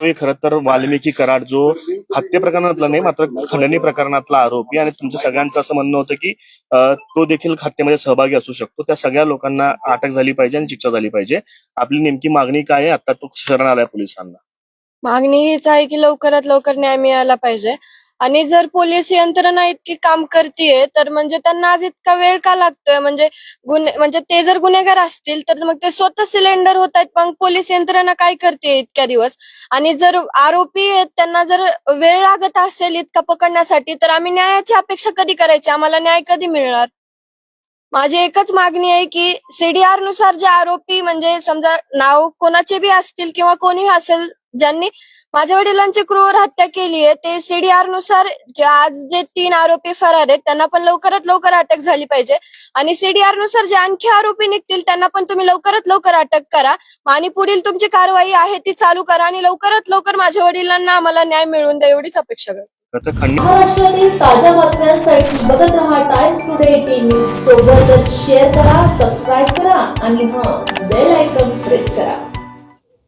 खर खरं तर वाल्मिकी कराड जो हत्ये प्रकरणातला नाही मात्र खंडणी प्रकरणातला आरोपी आणि तुमच्या सगळ्यांचं असं म्हणणं होतं की तो देखील हत्येमध्ये सहभागी असू शकतो. त्या सगळ्या लोकांना अटक झाली पाहिजे आणि शिक्षा झाली पाहिजे. आपली नेमकी मागणी काय आहे? आता तो शरण आलाय पोलिसांना. मागणी हीच आहे की लवकरात लवकर न्याय मिळाला पाहिजे. आणि जर पोलीस यंत्रणा इतकी काम करतीये तर म्हणजे त्यांना आज इतका वेळ का लागतोय? म्हणजे गुन्हे म्हणजे ते जर गुन्हेगार असतील तर मग ते स्वतः सिलेंडर होत आहेत मग पोलीस यंत्रणा काय करते इतक्या दिवस? आणि जर आरोपी आहेत त्यांना जर वेळ लागत असेल इतका पकडण्यासाठी तर आम्ही न्यायाची अपेक्षा कधी करायची? आम्हाला न्याय कधी मिळणार? माझी एकच मागणी आहे की सीडीआरनुसार जे आरोपी म्हणजे समजा नाव कोणाचे बी असतील किंवा कोणी असेल ज्यांनी माझ्या वडिलांची क्रूर हत्या केली आहे. ते सीडीआरनुसार जे आज जे तीन आरोपी फरार आहेत त्यांना पण लवकरात लवकर अटक झाली पाहिजे. आणि सीडीआरनुसार जे आणखी आरोपी निघतील त्यांना पण तुम्ही लवकरात लवकर अटक करा. आणि पुढील तुमची कारवाई आहे ती चालू करा. आणि लवकरात लवकर माझ्या वडिलांना आम्हाला न्याय मिळवून द्या एवढीच अपेक्षा करते. महाराष्ट्रातील ताज्या बातम्यांसाठी बघत रहा टाइम्स टुडे टीव्ही सोबतच शेअर करा सबस्क्राईब करा आणि हां बेल आयकॉन प्रेस करा.